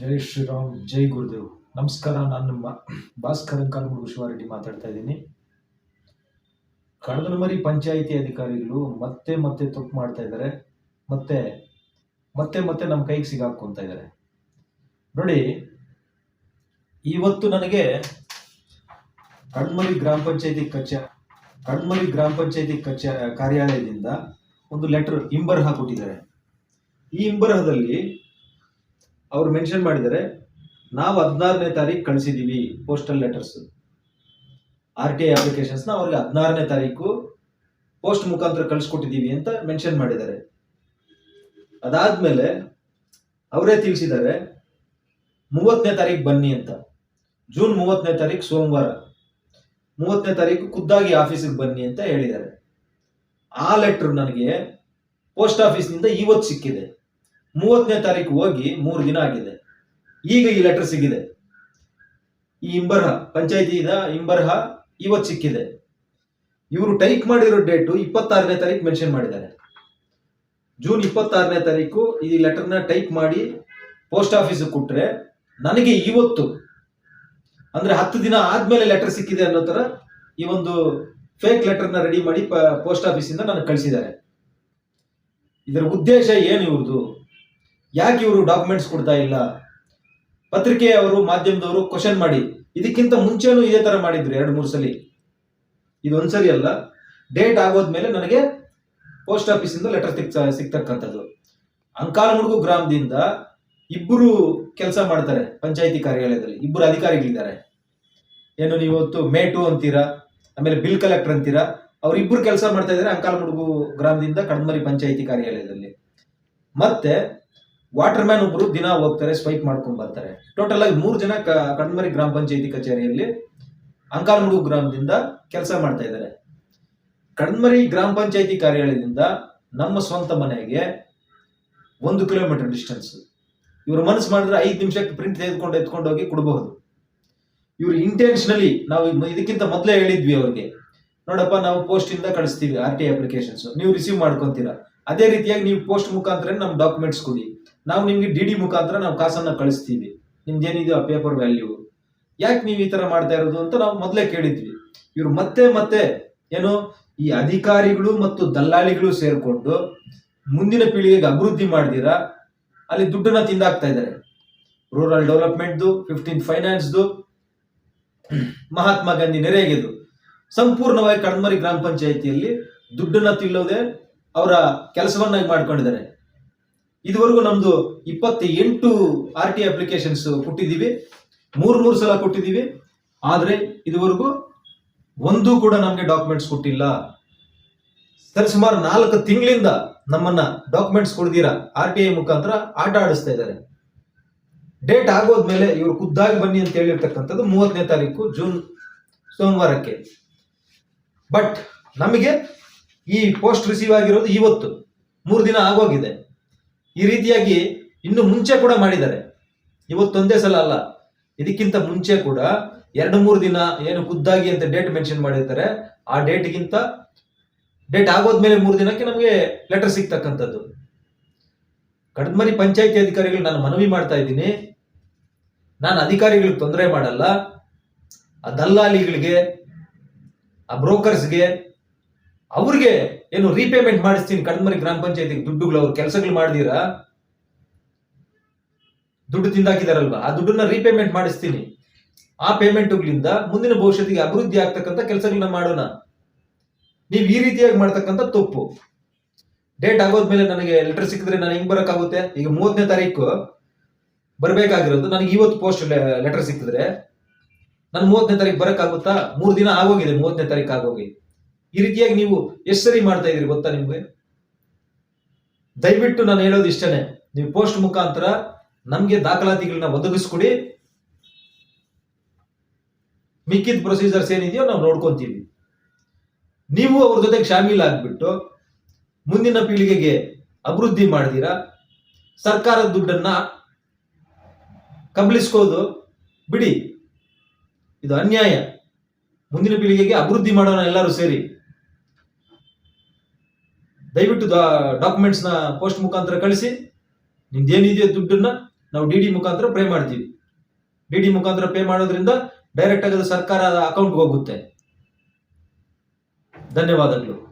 ಜೈ ಶ್ರೀರಾಮ್, ಜೈ ಗುರುದೇವ್. ನಮಸ್ಕಾರ, ನಾನು ಭಾಸ್ಕರ್ ಕಾಲಮುರು ಶಿವಾರೆಡ್ಡಿ ಮಾತಾಡ್ತಾ ಇದ್ದೀನಿ. ಕಡದನಮರಿ ಪಂಚಾಯಿತಿ ಅಧಿಕಾರಿಗಳು ಮತ್ತೆ ಮತ್ತೆ ತಪ್ಪು ಮಾಡ್ತಾ ಇದ್ದಾರೆ. ಮತ್ತೆ ಮತ್ತೆ ಮತ್ತೆ ನಮ್ಮ ಕೈಗೆ ಸಿಗಾಕೊಂತ ಇದ್ದಾರೆ. ನೋಡಿ, ಇವತ್ತು ನನಗೆ ಕಡ್ಮರಿ ಗ್ರಾಮ ಪಂಚಾಯತಿ ಕಚ ಕಡ್ಮರಿ ಗ್ರಾಮ ಪಂಚಾಯತಿ ಕಚ, ಕಾರ್ಯಾಲಯದಿಂದ ಒಂದು ಲೆಟರ್ ಇಂಬರ್ಹ ಕೊಟ್ಟಿದ್ದಾರೆ. ಈ ಇಂಬರಹದಲ್ಲಿ ಅವ್ರು ಮೆನ್ಷನ್ ಮಾಡಿದ್ದಾರೆ, ನಾವು ಹದಿನಾರನೇ ತಾರೀಕು ಕಳಿಸಿದ್ದೀವಿ postal letters R T I ಅಪ್ಲಿಕೇಶನ್ಸ್ನ ಅವ್ರಿಗೆ ಹದಿನಾರನೇ ತಾರೀಕು ಪೋಸ್ಟ್ ಮುಖಾಂತರ ಕಳಿಸ್ಕೊಟ್ಟಿದ್ದೀವಿ ಅಂತ ಮೆನ್ಷನ್ ಮಾಡಿದ್ದಾರೆ. ಅದಾದ್ಮೇಲೆ ಅವರೇ ತಿಳಿಸಿದ್ದಾರೆ, ಮೂವತ್ತನೇ ತಾರೀಕು ಬನ್ನಿ ಅಂತ. ಜೂನ್ ಮೂವತ್ತನೇ ತಾರೀಕು ಸೋಮವಾರ. ಮೂವತ್ತನೇ ತಾರೀಕು ಖುದ್ದಾಗಿ ಆಫೀಸಿಗೆ ಬನ್ನಿ ಅಂತ ಹೇಳಿದ್ದಾರೆ. ಆ ಲೆಟ್ರ್ ನನಗೆ ಪೋಸ್ಟ್ ಆಫೀಸ್ನಿಂದ ಇವತ್ತು ಸಿಕ್ಕಿದೆ. ಮೂವತ್ತನೇ ತಾರೀಕು ಹೋಗಿ ಮೂರು ದಿನ ಆಗಿದೆ. ಈಗ ಈ ಲೆಟರ್ ಸಿಕ್ಕಿದೆ ಈ ಇಂಬರ್ಹ, ಪಂಚಾಯತಿದ ಇಂಬರ್ಹ ಇವತ್ತು ಸಿಕ್ಕಿದೆ. ಇವರು ಟೈಪ್ ಮಾಡಿರೋ ಡೇಟು ಇಪ್ಪತ್ತಾರನೇ ತಾರೀಕು ಮೆನ್ಷನ್ ಮಾಡಿದ್ದಾರೆ. ಜೂನ್ ಇಪ್ಪತ್ತಾರನೇ ತಾರೀಕು ಈ ಲೆಟರ್ನ ಟೈಪ್ ಮಾಡಿ ಪೋಸ್ಟ್ ಆಫೀಸಿಗೆ ಕೊಟ್ಟರೆ ನನಗೆ ಇವತ್ತು, ಅಂದ್ರೆ ಹತ್ತು ದಿನ ಆದಮೇಲೆ ಲೆಟರ್ ಸಿಕ್ಕಿದೆ ಅನ್ನೋ ಥರ ಈ ಒಂದು ಫೇಕ್ ಲೆಟರ್ನ ರೆಡಿ ಮಾಡಿ ಪೋಸ್ಟ್ ಆಫೀಸಿಂದ ನನಗೆ ಕಳಿಸಿದ್ದಾರೆ. ಇದರ ಉದ್ದೇಶ ಏನು ಇವ್ರದ್ದು ಯಾಕೆ ಇವರು ಡಾಕ್ಯುಮೆಂಟ್ಸ್ ಕೊಡ್ತಾ ಇಲ್ಲ? ಪತ್ರಿಕೆಯವರು, ಮಾಧ್ಯಮದವರು ಕ್ವಶನ್ ಮಾಡಿ. ಇದಕ್ಕಿಂತ ಮುಂಚೆನೂ ಇದೇ ತರ ಮಾಡಿದ್ರು ಎರಡು, ಮೂರು ಸಲ. ಇದು ಒಂದ್ಸರಿ ಅಲ್ಲ. ಡೇಟ್ ಆಗೋದ್ಮೇಲೆ ನನಗೆ ಪೋಸ್ಟ್ ಆಫೀಸಿಂದ ಲೆಟರ್ ಸಿಗ್ತಕ್ಕಂಥದ್ದು. ಅಂಕಾಲಮುಡುಗು ಗ್ರಾಮದಿಂದ ಇಬ್ಬರು ಕೆಲಸ ಮಾಡ್ತಾರೆ ಪಂಚಾಯಿತಿ ಕಾರ್ಯಾಲಯದಲ್ಲಿ. ಇಬ್ಬರು ಅಧಿಕಾರಿಗಳಿದ್ದಾರೆ. ಏನು ನೀವು ಇವತ್ತು ಮೇಟು ಅಂತೀರಾ? ಆಮೇಲೆ ಬಿಲ್ ಕಲೆಕ್ಟರ್ ಅಂತೀರಾ? ಅವರಿಬ್ಬರು ಕೆಲಸ ಮಾಡ್ತಾ ಇದ್ದಾರೆ ಅಂಕಾಲಮುಡುಗು ಗ್ರಾಮದಿಂದ ಕಡಮರಿ ಪಂಚಾಯಿತಿ ಕಾರ್ಯಾಲಯದಲ್ಲಿ. ಮತ್ತೆ ವಾಟರ್ ಮ್ಯಾನ್ ಒಬ್ರು ದಿನ ಹೋಗ್ತಾರೆ, ಸ್ವೈಪ್ ಮಾಡ್ಕೊಂಡ್ ಬರ್ತಾರೆ. ಟೋಟಲ್ ಆಗಿ ಮೂರು ಜನ ಕಣ್ಮರಿ ಗ್ರಾಮ ಪಂಚಾಯಿತಿ ಕಚೇರಿಯಲ್ಲಿ ಅಂಕಾಲಮುಡುಗು ಗ್ರಾಮದಿಂದ ಕೆಲಸ ಮಾಡ್ತಾ ಇದ್ದಾರೆ. ಕಣ್ಮರಿ ಗ್ರಾಮ ಪಂಚಾಯಿತಿ ಕಾರ್ಯಾಲಯದಿಂದ ನಮ್ಮ ಸ್ವಂತ ಮನೆಗೆ ಒಂದು ಕಿಲೋಮೀಟರ್ ಡಿಸ್ಟೆನ್ಸ್ ಇವರು ಮನಸ್ಸು ಮಾಡಿದ್ರೆ ಐದು ನಿಮಿಷಕ್ಕೆ ಪ್ರಿಂಟ್ ತೆಗೆದುಕೊಂಡು ಎತ್ಕೊಂಡು ಹೋಗಿ ಕೊಡಬಹುದು. ಇವರು ಇಂಟೆನ್ಷನಲಿ ನಾವು ಇದಕ್ಕಿಂತ ಮೊದಲೇ ಹೇಳಿದ್ವಿ ಅವ್ರಿಗೆ. ನೋಡಪ್ಪ, ನಾವು ಪೋಸ್ಟ್ ಇಂದ ಕಳಿಸ್ತೀವಿ ಆರ್ ಟಿ ಅಪ್ಲಿಕೇಶನ್ಸ್ ನೀವು ರಿಸೀವ್ ಮಾಡ್ಕೊಂತೀರಾ. ಅದೇ ರೀತಿಯಾಗಿ ನೀವು ಪೋಸ್ಟ್ ಮುಖಾಂತರ ನಮ್ಮ ಡಾಕ್ಯುಮೆಂಟ್ಸ್ ಕೊಡಿ. ನಾವು ನಿಮ್ಗೆ ಡಿ ಡಿ ಮುಖಾಂತರ ನಾವು ಕಾಸನ್ನ ಕಳಿಸ್ತೀವಿ. ನಿಮ್ದು ಏನಿದೆ ಆ ಪೇಪರ್ ವ್ಯಾಲ್ಯೂ ಯಾಕೆ ನೀವು ಈ ತರ ಮಾಡ್ತಾ ಇರೋದು ಅಂತ ನಾವು ಮೊದಲೇ ಕೇಳಿದ್ವಿ. ಇವರು ಮತ್ತೆ ಮತ್ತೆ ಏನು ಈ ಅಧಿಕಾರಿಗಳು ಮತ್ತು ದಲ್ಲಾಳಿಗಳು ಸೇರಿಕೊಂಡು ಮುಂದಿನ ಪೀಳಿಗೆಗೆ ಅಭಿವೃದ್ಧಿ ಮಾಡಿದಿರಾ? ಅಲ್ಲಿ ದುಡ್ಡನ್ನ ತಿಂದಾಕ್ತಾ ಇದ್ದಾರೆ ರೂರಲ್ ಡೆವಲಪ್ಮೆಂಟ್ದು ಫಿಫ್ಟೀನ್ ಫೈನಾನ್ಸ್ದು ಮಹಾತ್ಮ ಗಾಂಧಿ ನೆರೆಗೆದು. ಸಂಪೂರ್ಣವಾಗಿ ಕಣ್ಮರಿ ಗ್ರಾಮ ಪಂಚಾಯಿತಿಯಲ್ಲಿ ದುಡ್ಡನ್ನ ತಿಲ್ಲೋದೆ ಅವರ ಕೆಲಸವನ್ನಾಗಿ ಮಾಡ್ಕೊಂಡಿದ್ದಾರೆ. ಇದುವರೆಗೂ ನಮ್ದು ಇಪ್ಪತ್ತ ಎಂಟು ಆರ್ ಟಿ ಅಪ್ಲಿಕೇಶನ್ಸ್ ಕೊಟ್ಟಿದ್ದೀವಿ. ಮೂರ್ ಮೂರು ಸಲ ಕೊಟ್ಟಿದ್ದೀವಿ. ಆದ್ರೆ ಇದುವರೆಗೂ ಒಂದು ಕೂಡ ನಮಗೆ ಡಾಕ್ಯುಮೆಂಟ್ಸ್ ಕೊಟ್ಟಿಲ್ಲ. ಸರಿ, ಸುಮಾರು ನಾಲ್ಕು ತಿಂಗಳಿಂದ ನಮ್ಮನ್ನ ಡಾಕ್ಯುಮೆಂಟ್ಸ್ ಕೊಡ್ದಿರಾ? ಆರ್ ಟಿ ಐ ಮುಖಾಂತರ ಆಟ ಆಡಿಸ್ತಾ ಇದ್ದಾರೆ. ಡೇಟ್ ಆಗೋದ್ಮೇಲೆ ಇವರು ಖುದ್ದಾಗಿ ಬನ್ನಿ ಅಂತ ಹೇಳಿರ್ತಕ್ಕಂಥದ್ದು ಮೂವತ್ತನೇ ತಾರೀಕು, ಜೂನ್ ಸೋಮವಾರಕ್ಕೆ. ಬಟ್ ನಮಗೆ ಈ ಪೋಸ್ಟ್ ರಿಸೀವ್ ಆಗಿರೋದು ಇವತ್ತು. ಮೂರು ದಿನ ಆಗೋಗಿದೆ. ಈ ರೀತಿಯಾಗಿ ಇನ್ನು ಮುಂಚೆ ಕೂಡ ಮಾಡಿದ್ದಾರೆ. ಇವತ್ತೊಂದೇ ಸಲ ಅಲ್ಲ. ಇದಕ್ಕಿಂತ ಮುಂಚೆ ಕೂಡ ಎರಡು ಮೂರು ದಿನ ಏನು ಖುದ್ದಾಗಿ ಅಂತ ಡೇಟ್ ಮೆನ್ಷನ್ ಮಾಡಿರ್ತಾರೆ. ಆ ಡೇಟ್ಗಿಂತ ಡೇಟ್ ಆಗೋದ್ಮೇಲೆ ಮೂರು ದಿನಕ್ಕೆ ನಮಗೆ ಲೆಟರ್ ಸಿಗ್ತಕ್ಕಂಥದ್ದು. ಕಡಮರಿ ಪಂಚಾಯತಿ ಅಧಿಕಾರಿಗಳು ನಾನು ಮನವಿ ಮಾಡ್ತಾ ಇದ್ದೀನಿ. ನಾನು ಅಧಿಕಾರಿಗಳಿಗೆ ತೊಂದರೆ ಮಾಡಲ್ಲ. ಆ ದಲ್ಲಾಳಿಗಳಿಗೆ, ಆ ಬ್ರೋಕರ್ಸ್ಗೆ ಅವ್ರಿಗೆ ಏನು ರೀಪೇಮೆಂಟ್ ಮಾಡಿಸ್ತೀನಿ ಕಣ್ಮರಿ ಗ್ರಾಮ ಪಂಚಾಯತಿಗೆ ದುಡ್ಡುಗಳು, ಅವ್ರ ಕೆಲಸಗಳು ಮಾಡಿದೀರಾ? ದುಡ್ಡು ತಿಂದಾಕಿದಾರಲ್ವಾ? ಆ ದುಡ್ಡನ್ನ ರೀಪೇಮೆಂಟ್ ಮಾಡಿಸ್ತೀನಿ. ಆ ಪೇಮೆಂಟ್ಗಳಿಂದ ಮುಂದಿನ ಭವಿಷ್ಯತ್ತಿಗೆ ಅಭಿವೃದ್ಧಿ ಆಗ್ತಕ್ಕಂಥ ಕೆಲಸಗಳನ್ನ ಮಾಡೋಣ. ನೀವು ಈ ರೀತಿಯಾಗಿ ಮಾಡ್ತಕ್ಕಂಥ ತಪ್ಪು. ಡೇಟ್ ಆಗೋದ್ಮೇಲೆ ನನಗೆ ಲೆಟರ್ ಸಿಕ್ಕಿದ್ರೆ ನಾನು ಹೆಂಗ್ ಬರೋಕ್ಕಾಗುತ್ತೆ? ಈಗ ಮೂವತ್ತನೇ ತಾರೀಕು ಬರಬೇಕಾಗಿರೋದು, ನನಗೆ ಇವತ್ತು ಪೋಸ್ಟ್ ಲೆಟರ್ ಸಿಕ್ಕಿದ್ರೆ, ನಾನು ಮೂವತ್ತನೇ ತಾರೀಕು ಬರೋಕ್ಕಾಗುತ್ತಾ? ಮೂರು ದಿನ ಆಗೋಗಿದೆ, ಮೂವತ್ತನೇ ತಾರೀಕು ಆಗೋಗಿ. ಈ ರೀತಿಯಾಗಿ ನೀವು ಎಷ್ಟು ಸರಿ ಮಾಡ್ತಾ ಇದೀರಿ ಗೊತ್ತಾ ನಿಮ್ಗೆ? ದಯವಿಟ್ಟು ನಾನು ಹೇಳೋದು ಇಷ್ಟನೇ. ನೀವು ಪೋಸ್ಟ್ ಮುಖಾಂತರ ನಮ್ಗೆ ದಾಖಲಾತಿಗಳನ್ನ ಒದಗಿಸ್ಕೊಡಿ. ಮಿಕ್ಕಿದ ಪ್ರೊಸೀಜರ್ಸ್ ಏನಿದೆಯೋ ನಾವು ನೋಡ್ಕೊಂತೀವಿ. ನೀವು ಅವ್ರ ಜೊತೆಗೆ ಶಾಮೀಲ್ ಆಗ್ಬಿಟ್ಟು ಮುಂದಿನ ಪೀಳಿಗೆಗೆ ಅಭಿವೃದ್ಧಿ ಮಾಡಿದೀರಾ? ಸರ್ಕಾರದ ದುಡ್ಡನ್ನ ಕಬಳಿಸ್ಕೋದು. ಬಿಡಿ. ಇದು ಅನ್ಯಾಯ. ಮುಂದಿನ ಪೀಳಿಗೆಗೆ ಅಭಿವೃದ್ಧಿ ಮಾಡೋಣ ಎಲ್ಲರೂ ಸೇರಿ. ದಯವಿಟ್ಟು ಡಾಕ್ಯುಮೆಂಟ್ಸ್ನ ಪೋಸ್ಟ್ ಮುಖಾಂತರ ಕಳಿಸಿ. ನಿಮ್ದೇನಿದೆಯೋ ದುಡ್ಡನ್ನ ನಾವು ಡಿ ಡಿ ಮುಖಾಂತರ ಪೇ ಮಾಡ್ತೀವಿ. ಡಿ ಡಿ ಮುಖಾಂತರ ಪೇ ಮಾಡೋದ್ರಿಂದ ಡೈರೆಕ್ಟ್ ಆಗಿ ಸರ್ಕಾರ ಸರ್ಕಾರದ ಅಕೌಂಟ್ಗೆ ಹೋಗುತ್ತೆ. ಧನ್ಯವಾದಗಳು.